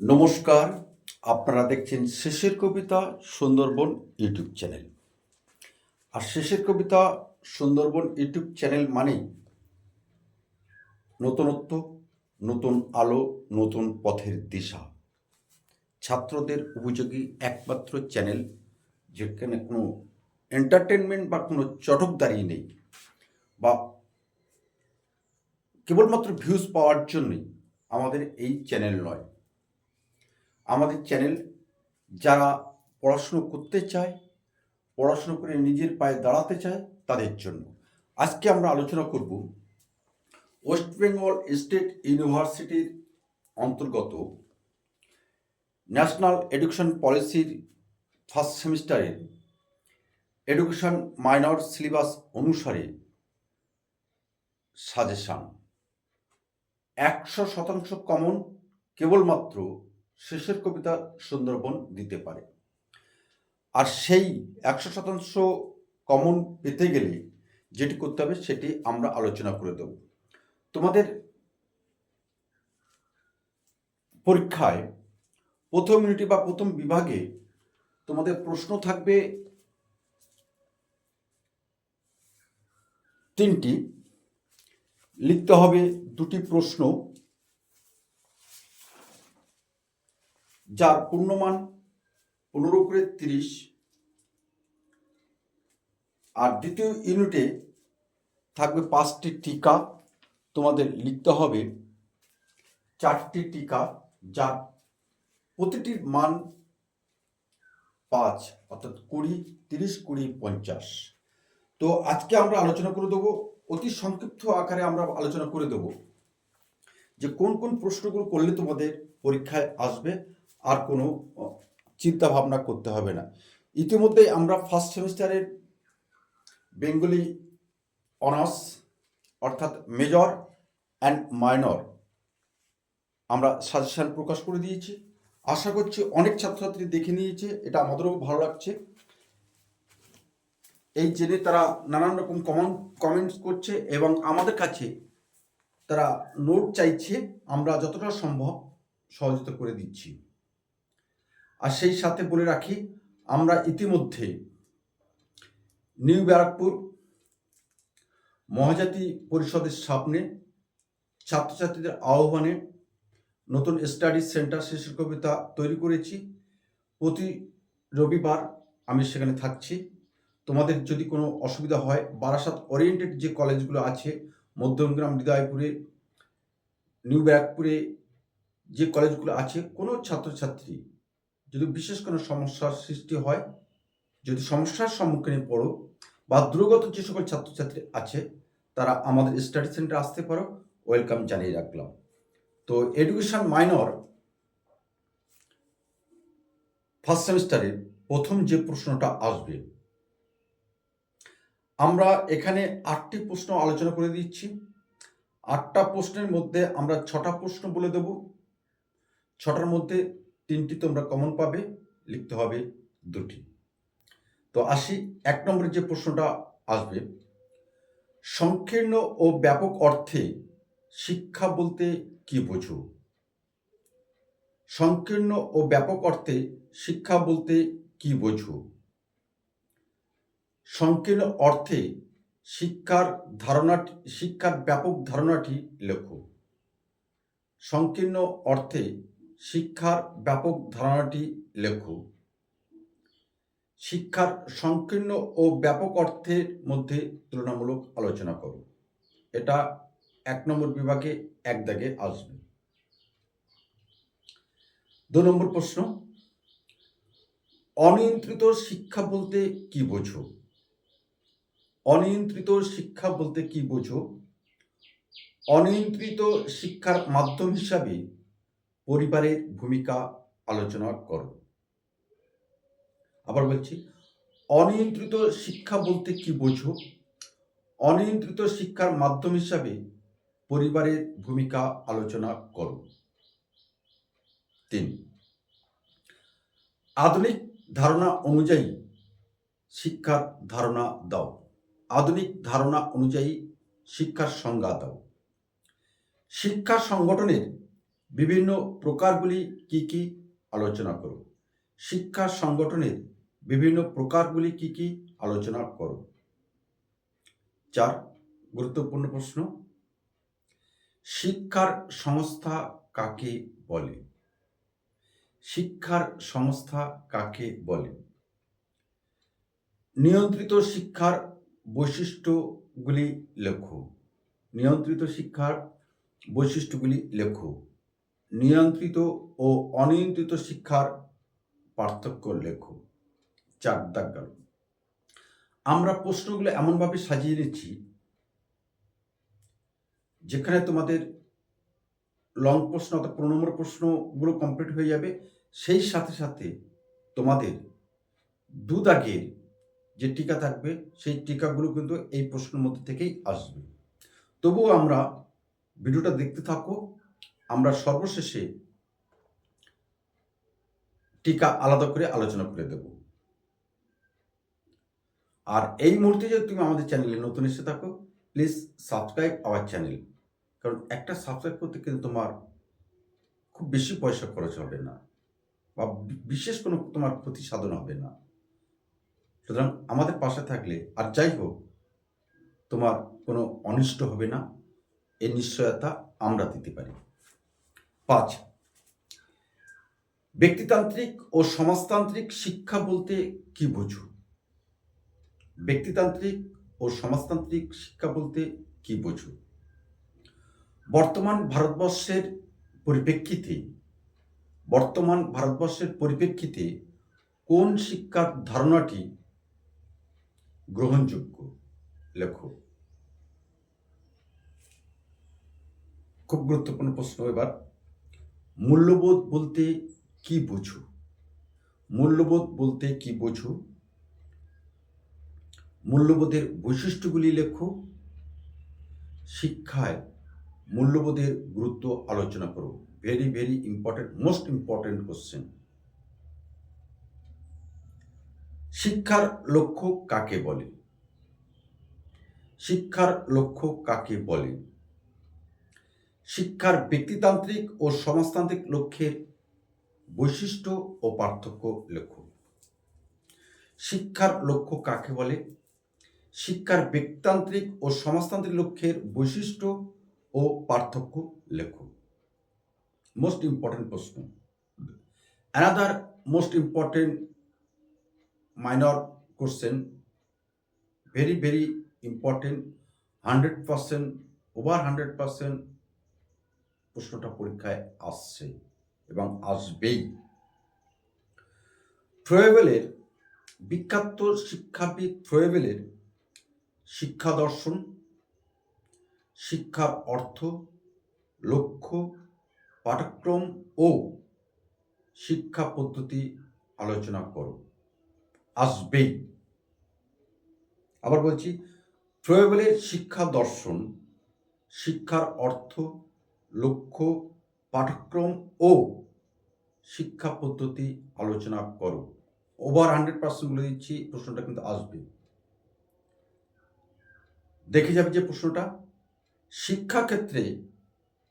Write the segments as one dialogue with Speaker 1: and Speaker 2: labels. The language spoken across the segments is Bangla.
Speaker 1: নমস্কার, আপনারা দেখছেন শেষের কবিতা সুন্দরবন ইউটিউব চ্যানেল। আর শেষের কবিতা সুন্দরবন ইউটিউব চ্যানেল মানেই নতুনত্ব, নতুন আলো, নতুন পথের দিশা। ছাত্রদের উপযোগী একমাত্র চ্যানেল, যেখানে কোনো এন্টারটেনমেন্ট বা কোনো চটকদারি নেই, বা কেবলমাত্র ভিউজ পাওয়ার জন্যই আমাদের এই চ্যানেল নয়। আমাদের চ্যানেল যারা পড়াশুনো করতে চায়, পড়াশুনো করে নিজের পায়ে দাঁড়াতে চায় তাদের জন্য। আজকে আমরা আলোচনা করব ওয়েস্ট বেঙ্গল স্টেট ইউনিভার্সিটির অন্তর্গত ন্যাশনাল এডুকেশন পলিসির ফার্স্ট সেমিস্টারের এডুকেশন মাইনর সিলেবাস অনুসারে সাজেশান একশো শতাংশ কমন কেবলমাত্র শেষের কবিতা সুন্দরবন দিতে পারে। আর সেই একশো শতাংশ কমন পেতে গেলে যেটি করতে হবে সেটি আমরা আলোচনা করে দেব। তোমাদের পরীক্ষায় প্রথম ইউনিটি বা প্রথম বিভাগে তোমাদের প্রশ্ন থাকবে তিনটি। লিখতে হবে দুটি প্রশ্ন। যার পূর্ণমান পনেরো করে তিরিশ আর দ্বিতীয় ইউনিটে থাকবে পাঁচটি টিকা। তোমাদের লিখতে হবে চারটি টিকা যার প্রতিটির মান পাঁচ, অর্থাৎ কুড়ি, তিরিশ, কুড়ি, পঞ্চাশ। তো আজকে আমরা আলোচনা করে দেবো, অতি সংক্ষিপ্ত আকারে আমরা আলোচনা করে দেবো যে কোন কোন প্রশ্নগুলো করলে তোমাদের পরীক্ষায় আসবে। আর কোনো চিন্তা ভাবনা করতে হবে না। ইতিমধ্যে আমরা ফার্স্ট সেমিস্টারের বেঙ্গলি অনার্স অর্থাৎ মেজর অ্যান্ড মাইনর আমরা সাজেশান প্রকাশ করে দিয়েছি। আশা করছি অনেক ছাত্রছাত্রী দেখে নিয়েছে, এটা আমাদেরও ভালো লাগছে। এই জেনে তারা নানান রকম কমেন্ট কমেন্টস করছে এবং আমাদের কাছে তারা নোট চাইছে, আমরা যতটা সম্ভব সহযোগিতা করে দিচ্ছি। আর সেই সাথে বলে রাখি, আমরা ইতিমধ্যে নিউ ব্যারাকপুর মহাজাতি পরিষদের সামনে ছাত্রছাত্রীদের আহ্বানে নতুন স্টাডি সেন্টার শেষের কবিতা তৈরি করেছি। প্রতি রবিবার আমি সেখানে থাকছি। তোমাদের যদি কোনো অসুবিধা হয়, বারাসাত ওরিয়েন্টেড যে কলেজগুলো আছে, মধ্যমগ্রাম হৃদয়পুরে নিউ ব্যারাকপুরে যে কলেজগুলো আছে, কোনো ছাত্রছাত্রী যদি বিশেষ কোনো সমস্যার সৃষ্টি হয়, যদি সমস্যার সম্মুখীনে পড়ো বা দূরগত যে সকল ছাত্রছাত্রী আছে, তারা আমাদের স্টাডি সেন্টারে আসতে পারো। ওয়েলকাম জানিয়ে রাখলাম। তো এডুকেশন মাইনর ফার্স্ট সেমিস্টারে প্রথম যে প্রশ্নটা আসবে, আমরা এখানে আটটি প্রশ্ন আলোচনা করে দিচ্ছি। আটটা প্রশ্নের মধ্যে আমরা ছটা প্রশ্ন বলে দেব। ছটার মধ্যে তিনটি তোমরা কমন পাবে, লিখতে হবে দুটি। তো আসি এক নম্বরের যে প্রশ্নটা আসবে, সংকীর্ণ ও ব্যাপক অর্থে শিক্ষা বলতে কি বোঝো? সংকীর্ণ ও ব্যাপক অর্থে শিক্ষা বলতে কি বোঝো? সংকীর্ণ অর্থে শিক্ষার ধারণাটি, শিক্ষার ব্যাপক ধারণাটি লেখো। সংকীর্ণ অর্থে শিক্ষার ব্যাপক ধারণাটি লেখো। শিক্ষার সংকীর্ণ ও ব্যাপক অর্থের মধ্যে তুলনামূলক আলোচনা করো। এটা এক নম্বর বিভাগে এক দাগে আসবে। দু নম্বর প্রশ্ন, অনিয়ন্ত্রিত শিক্ষা বলতে কি বোঝো? অনিয়ন্ত্রিত শিক্ষা বলতে কি বোঝো? অনিয়ন্ত্রিত শিক্ষার মাধ্যম হিসাবে পরিবারের ভূমিকা আলোচনা করো আবার বলছি, অনিয়ন্ত্রিত শিক্ষা বলতে কি বোঝো? অনিয়ন্ত্রিত শিক্ষার মাধ্যম হিসাবে পরিবারের ভূমিকা আলোচনা করো তিন, আধুনিক ধারণা অনুযায়ী শিক্ষার ধারণা দাও। আধুনিক ধারণা অনুযায়ী শিক্ষার সংজ্ঞা দাও। শিক্ষা সংগঠনের বিভিন্ন প্রকারগুলি কি কি আলোচনা করো শিক্ষা সংগঠনের বিভিন্ন প্রকারগুলি কি কি আলোচনা করো চার গুরুত্বপূর্ণ প্রশ্ন। শিক্ষার সংস্থা কাকে বলে? শিক্ষার সংস্থা কাকে বলে? নিয়ন্ত্রিত শিক্ষার বৈশিষ্ট্যগুলি লেখো। নিয়ন্ত্রিত শিক্ষার বৈশিষ্ট্যগুলি লেখো। নিয়ন্ত্রিত ও অনিয়ন্ত্রিত শিক্ষার পার্থক্য লেখো চার দাগ আমরা প্রশ্নগুলো এমনভাবে সাজিয়ে নিচ্ছি, যেখানে তোমাদের লং প্রশ্ন অর্থাৎ পনেরো নম্বর প্রশ্নগুলো কমপ্লিট হয়ে যাবে। সেই সাথে সাথে তোমাদের দু দাগের যে টিকা থাকবে, সেই টিকাগুলো কিন্তু এই প্রশ্নের মধ্যে থেকেই আসবে। তবুও আমরা ভিডিওটা দেখতে থাকো আমরা সর্বশেষে টিকা আলাদা করে আলোচনা করে দেব। আর এই মুহূর্তে যদি তুমি আমাদের চ্যানেলে নতুন এসে থাকো প্লিজ সাবস্ক্রাইব আওয়ার চ্যানেল কারণ একটা সাবস্ক্রাইব করতে কিন্তু তোমার খুব বেশি পয়সা খরচ হবে না বা বিশেষ কোনো তোমার ক্ষতি সাধন হবে না। সুতরাং আমাদের পাশে থাকলে, আর যাই হোক, তোমার কোনো অনিষ্ট হবে না এই নিশ্চয়তা আমরা দিতে পারি। পাঁচ। ব্যক্তিতান্ত্রিক ও সমাজতান্ত্রিক শিক্ষা বলতে কি বুঝো? ব্যক্তিতান্ত্রিক ও সমাজতান্ত্রিক শিক্ষা বলতে কি বুঝো? বর্তমান ভারতবর্ষের পরিপ্রেক্ষিতে, বর্তমান ভারতবর্ষের পরিপ্রেক্ষিতে কোন শিক্ষার ধারণাটি গ্রহণযোগ্য? লেখো। খুব গুরুত্বপূর্ণ প্রশ্ন এবার। মূল্যবোধ বলতে কি বুঝো? মূল্যবোধ বলতে কি বোঝো? মূল্যবোধের বৈশিষ্ট্যগুলি লেখো। শিক্ষায় মূল্যবোধের গুরুত্ব আলোচনা করো। Very very important most important question শিক্ষার লক্ষ্য কাকে বলে? শিক্ষার লক্ষ্য কাকে বলে? শিক্ষার ব্যক্তিতান্ত্রিক ও সমাজতান্ত্রিক লক্ষ্যের বৈশিষ্ট্য ও পার্থক্য লেখো শিক্ষার লক্ষ্য কাকে বলে? শিক্ষার ব্যক্তিতান্ত্রিক ও সমাজতান্ত্রিক লক্ষ্যের বৈশিষ্ট্য ও পার্থক্য লেখো মোস্ট ইম্পর্টেন্ট প্রশ্ন। Another most important minor question very very important hundred percent over hundred percent প্রশ্নটা পরীক্ষায় আসছে এবং আসবেই। ফ্রয়েবেলের বিখ্যাত শিক্ষাবিদ ফ্রয়েবেলের শিক্ষা দর্শন, শিক্ষার অর্থ, লক্ষ্য পাঠ্যক্রম ও শিক্ষা পদ্ধতি আলোচনা করো। আসবেই। আবার বলছি ফ্রয়েবেলের শিক্ষা দর্শন, শিক্ষার অর্থ লক্ষ্য পাঠ্যক্রম ও শিক্ষা পদ্ধতি আলোচনা করো। ওভার হান্ড্রেড পার্সেন্ট বলে দিচ্ছি, প্রশ্নটা কিন্তু আসবে। দেখে যাবে যে প্রশ্নটা। শিক্ষাক্ষেত্রে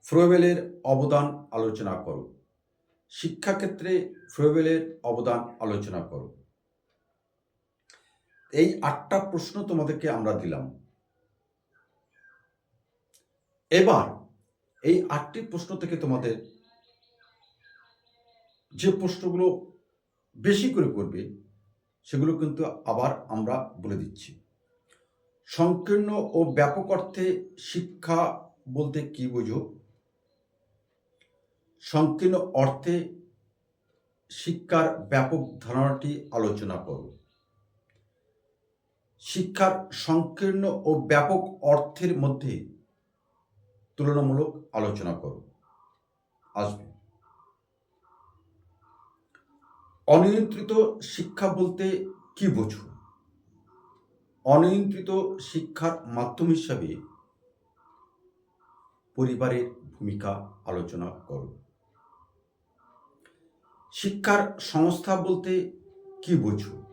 Speaker 1: ফ্রোয়েবেলের অবদান আলোচনা করো। শিক্ষাক্ষেত্রে ফ্রোয়েবেলের অবদান আলোচনা করো। এই আটটা প্রশ্ন তোমাদেরকে আমরা দিলাম। এবার এই আটটি প্রশ্ন থেকে তোমাদের যে প্রশ্নগুলো বেশি করে করবে, সেগুলো কিন্তু আবার আমরা বলে দিচ্ছি। সংকীর্ণ ও ব্যাপক অর্থে শিক্ষা বলতে কি বোঝো? সংকীর্ণ অর্থে শিক্ষার ব্যাপক ধারণাটি আলোচনা করো। শিক্ষার সংকীর্ণ ও ব্যাপক অর্থের মধ্যে তুলনামূলক আলোচনা করো। আসবে। অনিয়ন্ত্রিত শিক্ষা বলতে কি বোঝো? অনিয়ন্ত্রিত শিক্ষার মাধ্যম হিসাবে পরিবারের ভূমিকা আলোচনা করো। শিক্ষার সংস্থা বলতে কি বোঝো?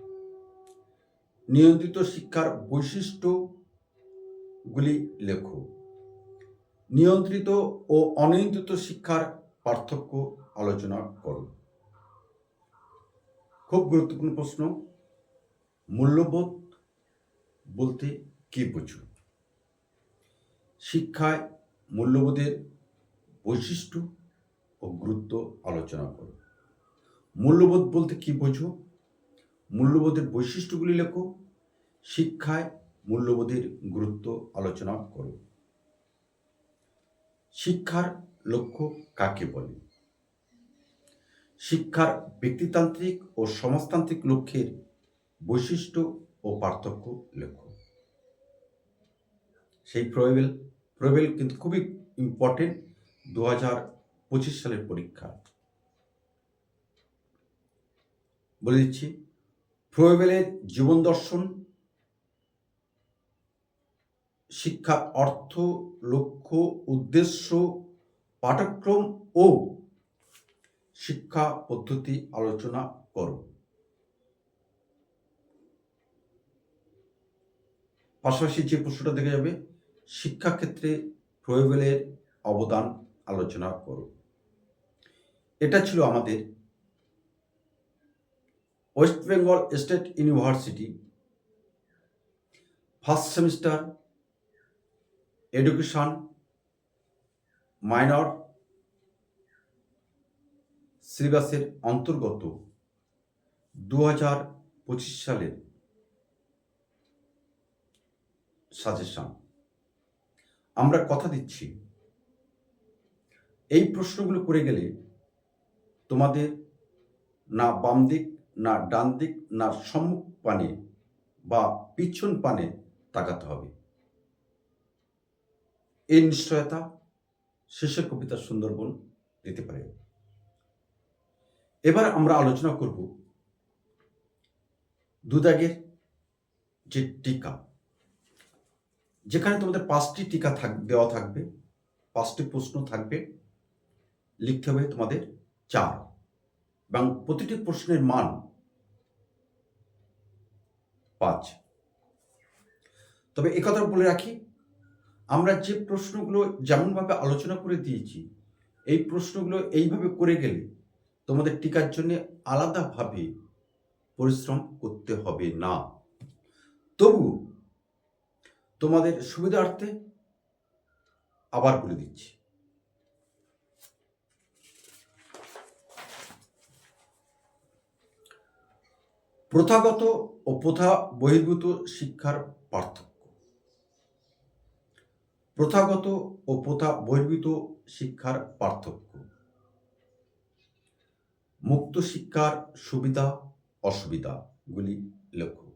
Speaker 1: নিয়ন্ত্রিত শিক্ষার বৈশিষ্ট্যগুলি লেখো। নিয়ন্ত্রিত ও অনিয়ন্ত্রিত শিক্ষার পার্থক্য আলোচনা করো খুব গুরুত্বপূর্ণ প্রশ্ন, মূল্যবোধ বলতে কি বুঝো শিক্ষায় মূল্যবোধের বৈশিষ্ট্য ও গুরুত্ব আলোচনা করো মূল্যবোধ বলতে কি বোঝো? মূল্যবোধের বৈশিষ্ট্যগুলি লেখো, শিক্ষায় মূল্যবোধের গুরুত্ব আলোচনা করো। শিক্ষার লক্ষ্য কাকে বলে? শিক্ষার ব্যক্তিতান্ত্রিক ও সমাজতান্ত্রিক লক্ষ্যের বৈশিষ্ট্য ও পার্থক্য লেখো সেই প্রয়েবেল প্রয়েবেল কিন্তু খুবই ইম্পর্টেন্ট দু হাজার পঁচিশ সালের পরীক্ষা। বলে দিচ্ছি প্রয়েবেলের জীবন দর্শন শিক্ষার অর্থ, লক্ষ্য, উদ্দেশ্য পাঠক্রম ও শিক্ষা পদ্ধতি আলোচনা করো। পাশাপাশি যে প্রশ্নটা দেখা যাবে শিক্ষাক্ষেত্রে প্রয়োবেলের অবদান আলোচনা করো। এটা ছিল আমাদের West Bengal state university first semester education minor সিলেবাসের অন্তর্গত দু হাজার পঁচিশ সালের সাজেশন আমরা কথা দিচ্ছি। এই প্রশ্নগুলো করে গেলে তোমাদের না বাম দিক, না ডান দিক, না সম্মুখ পানে বা পিছন পানে তাকাতে হবে। এই নিশ্চয়তা শেষের কবিতা সুন্দরবন দিতে পারে। এবার আমরা আলোচনা করব দুদাগের যে টিকা, যেখানে তোমাদের পাঁচটি টিকা থাক, দেওয়া থাকবে, পাঁচটি প্রশ্ন থাকবে, লিখতে হবে তোমাদের চার এবং প্রতিটি প্রশ্নের মান পাঁচ। তবে একথা বলে রাখি আমরা যে প্রশ্নগুলো যেমনভাবে আলোচনা করে দিয়েছি, এই প্রশ্নগুলো এইভাবে করে গেলে তোমাদের টিকার জন্য আলাদাভাবে পরিশ্রম করতে হবে না। তবু তোমাদের সুবিধার্থে আবার বলে দিচ্ছি। প্রথাগত ও প্রথা বহির্ভূত শিক্ষার পার্থক্য। প্রথাগত ও প্রথা বহির্ভূত শিক্ষার পার্থক্য। মুক্ত শিক্ষার সুবিধা অসুবিধাগুলি লক্ষ্য।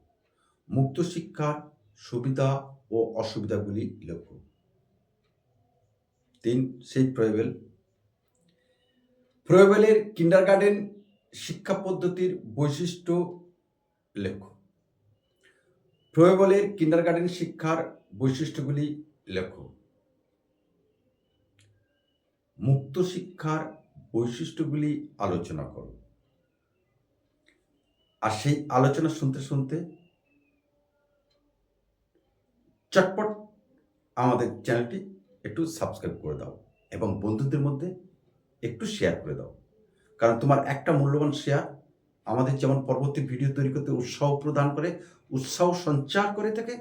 Speaker 1: মুক্ত শিক্ষার সুবিধা ও অসুবিধাগুলি লক্ষ্য। তিন, সেই প্রয়োবেল প্রয়োবেলের কিন্ডার গার্ডেন শিক্ষা পদ্ধতির বৈশিষ্ট্য লক্ষ্য। প্রয়োবেলের কিন্ডার গার্ডেন শিক্ষার বৈশিষ্ট্যগুলি লেখো। মুক্ত শিক্ষার বৈশিষ্ট্যগুলি আলোচনা করো। আর সেই আলোচনা শুনতে শুনতে চটপট আমাদের চ্যানেলটি একটু সাবস্ক্রাইব করে দাও এবং বন্ধুদের মধ্যে একটু শেয়ার করে দাও। কারণ তোমার একটা মূল্যবান শেয়ার আমাদের যেমন পরবর্তী ভিডিও তৈরি করতে উৎসাহ প্রদান করে, উৎসাহ সঞ্চার করে থাকে,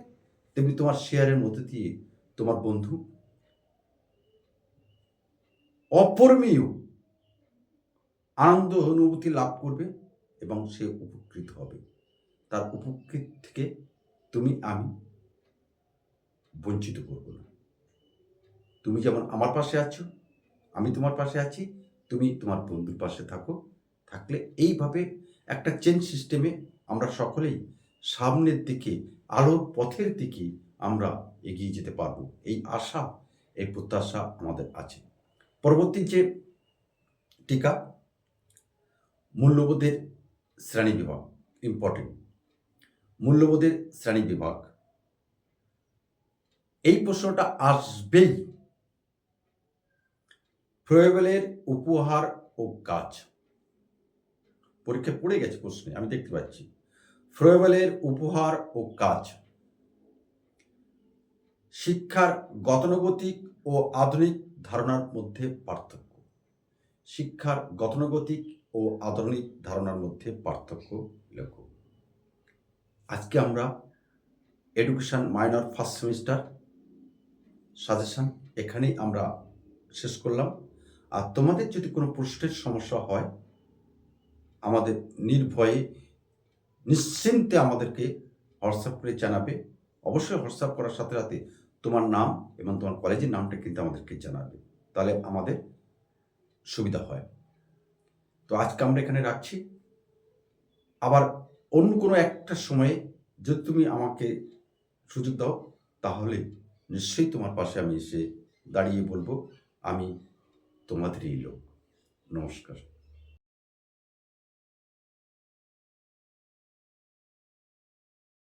Speaker 1: তেমনি তোমার শেয়ারের মধ্যে দিয়ে তোমার বন্ধু? অপরমীয় আনন্দ অনুভূতি লাভ করবে এবং সে উপকৃত হবে। তার উপকৃত থেকে তুমি আমি বঞ্চিত করব না। তুমি যেমন আমার পাশে আছো, আমি তোমার পাশে আছি, তুমি তোমার বন্ধুর পাশে থাকো। থাকলে এইভাবে একটা চেন সিস্টেমে আমরা সকলেই সামনের দিকে, আলোর পথের দিকে আমরা এগিয়ে যেতে পারব। এই আশা, এই প্রত্যাশা আমাদের আছে। পরবর্তী যে টিকা, মূল্যবোধের শ্রেণি বিভাগ ইম্পর্টেন্ট মূল্যবোধের শ্রেণি বিভাগ। এই প্রশ্নটা আসবেই। প্রয়োবেলের উপহার ও কাজ। পরীক্ষা পড়ে গেছে প্রশ্নে, আমি দেখতে পাচ্ছি। ফ্রয়েবেলের উপহার ও কাজ। শিক্ষার গতানুগতিক ও আধুনিক ধারণার মধ্যে পার্থক্য। শিক্ষার গতানুগতিক ও আধুনিক ধারণার মধ্যে পার্থক্য লেখো আজকে আমরা education minor first semester suggestion এখানেই আমরা শেষ করলাম। আর তোমাদের যদি কোনো প্রশ্নের সমস্যা হয়, আমাদের নির্ভয়ে নিশ্চিন্তে আমাদেরকে হোয়াটসঅ্যাপ করে জানাবে। অবশ্যই হোয়াটসঅ্যাপ করার সাথে সাথে তোমার নাম এবং তোমার কলেজের নামটা কিন্তু আমাদেরকে জানাবে। তাহলে আমাদের সুবিধা হয়। তো আজকে আমরা এখানে রাখছি। আবার অন্য কোনো একটা সময়ে যদি তুমি আমাকে সুযোগ দাও, তাহলে নিশ্চয়ই তোমার পাশে আমি এসে দাঁড়িয়ে বলব, আমি তোমাদেরই লোক। নমস্কার।